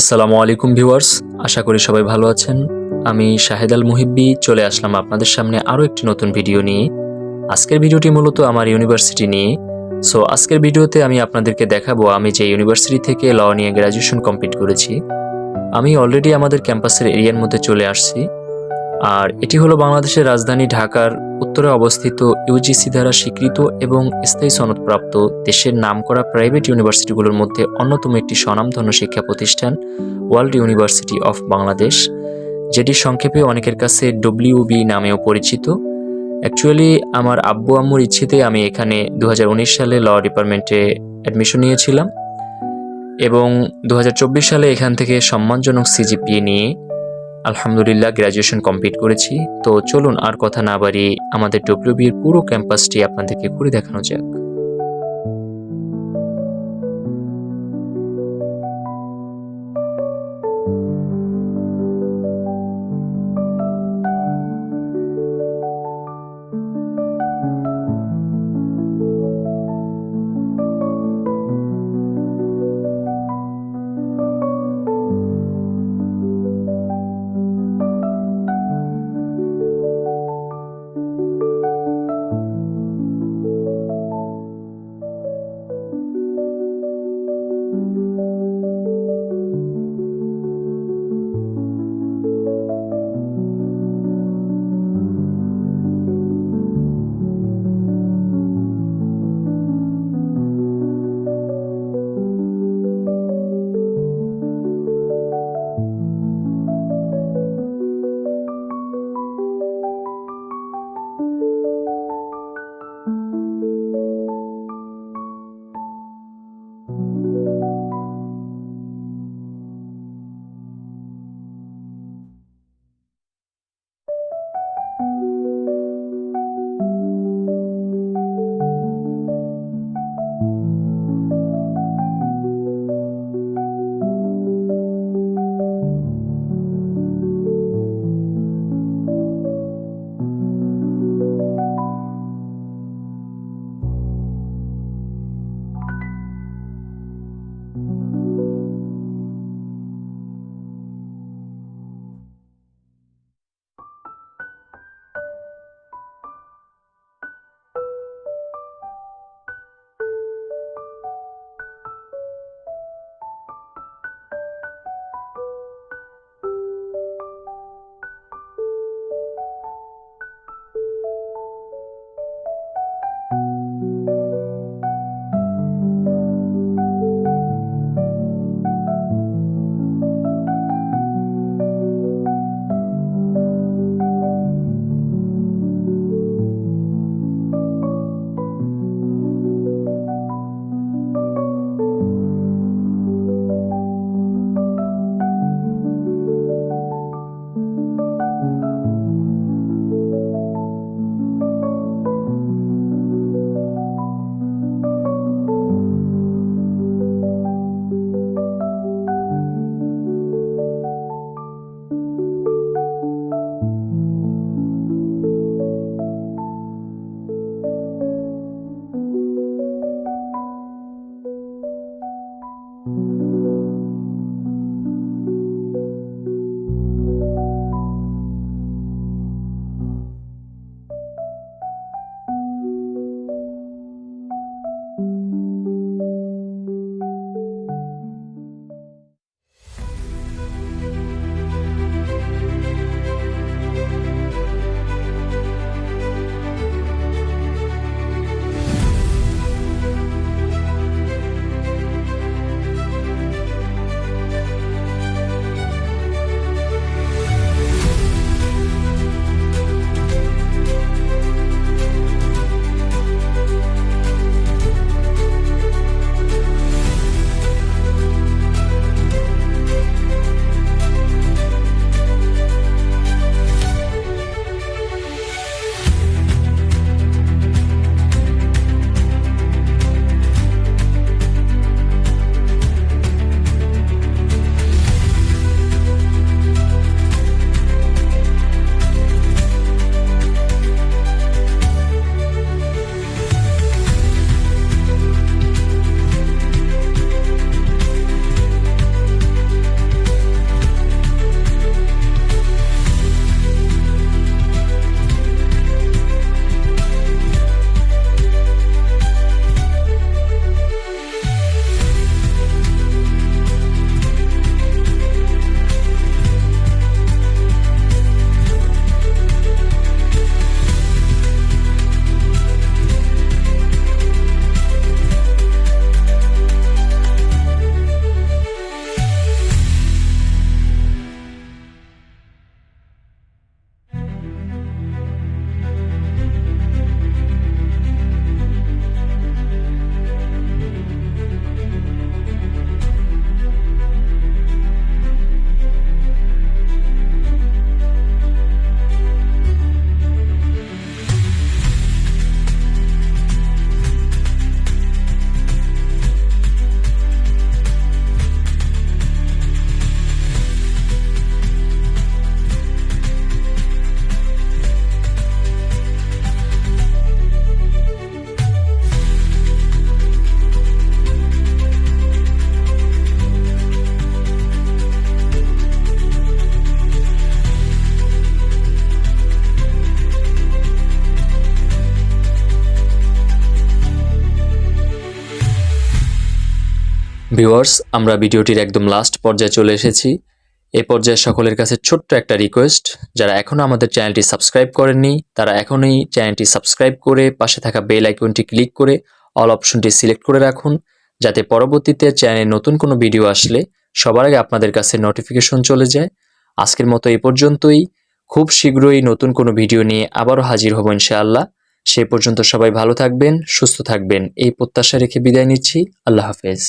আসসালামু আলাইকুম ভিউয়ার্স, আশা করি সবাই ভালো আছেন। আমি শাহেদ আল মুহিব্বি, চলে আসলাম আপনাদের সামনে আরও একটি নতুন ভিডিও নিয়ে। আজকের ভিডিওটি মূলত আমার ইউনিভার্সিটি নিয়ে। সো, আজকের ভিডিওতে আমি আপনাদেরকে দেখাবো, আমি যে ইউনিভার্সিটি থেকে ল নিয়ে গ্র্যাজুয়েশন কমপ্লিট করেছি, আমি অলরেডি আমাদের ক্যাম্পাসের এরিয়ার মধ্যে চলে আসছি। আর এটি হলো বাংলাদেশের রাজধানী ঢাকার উত্তরে অবস্থিত ইউজিসি দ্বারা স্বীকৃত এবং স্থায়ী সনদপ্রাপ্ত দেশের নামকরা প্রাইভেট ইউনিভার্সিটিগুলোর মধ্যে অন্যতম একটি স্বনামধন্য শিক্ষা প্রতিষ্ঠান ওয়ার্ল্ড ইউনিভার্সিটি অফ বাংলাদেশ, যেটি সংক্ষেপে অনেকের কাছে ডব্লিউবি নামেও পরিচিত। অ্যাকচুয়ালি আমার আব্বু আম্মুর ইচ্ছেতে আমি এখানে দু হাজার উনিশ সালে ল ডিপার্টমেন্টে অ্যাডমিশন নিয়েছিলাম এবং দু হাজার চব্বিশ সালে এখান থেকে সম্মানজনক সিজিপিএ নিয়ে আলহামদুলিল্লাহ গ্র্যাজুয়েশন কমপ্লিট করেছি। তো চলুন আর কথা না বাড়িয়ে আমাদের ডব্লিউবির পুরো ক্যাম্পাসটি আপনাদেরকে ঘুরে দেখানো যাক। ভিউয়ার্স, আমরা ভিডিওটির একদম লাস্ট পর্যায়ে চলে এসেছি। এ পর্যায়ে সকলের কাছে ছোট্ট একটা রিকোয়েস্ট যারা এখনও আমাদের চ্যানেলটি সাবস্ক্রাইব করেননি, তারা এখনই চ্যানেলটি সাবস্ক্রাইব করে পাশে থাকা বেল আইকনটি ক্লিক করে অল অপশনটি সিলেক্ট করে রাখুন, যাতে পরবর্তীতে চ্যানেলে নতুন কোনো ভিডিও আসলে সবার আগে আপনাদের কাছে নোটিফিকেশন চলে যায়। আজকের মতো এ পর্যন্তই। খুব শীঘ্রই নতুন কোনো ভিডিও নিয়ে আবারও হাজির হব ইনশাআল্লাহ। সে পর্যন্ত সবাই ভালো থাকবেন, সুস্থ থাকবেন, এই প্রত্যাশা রেখে বিদায় নিচ্ছি। আল্লাহ হাফেজ।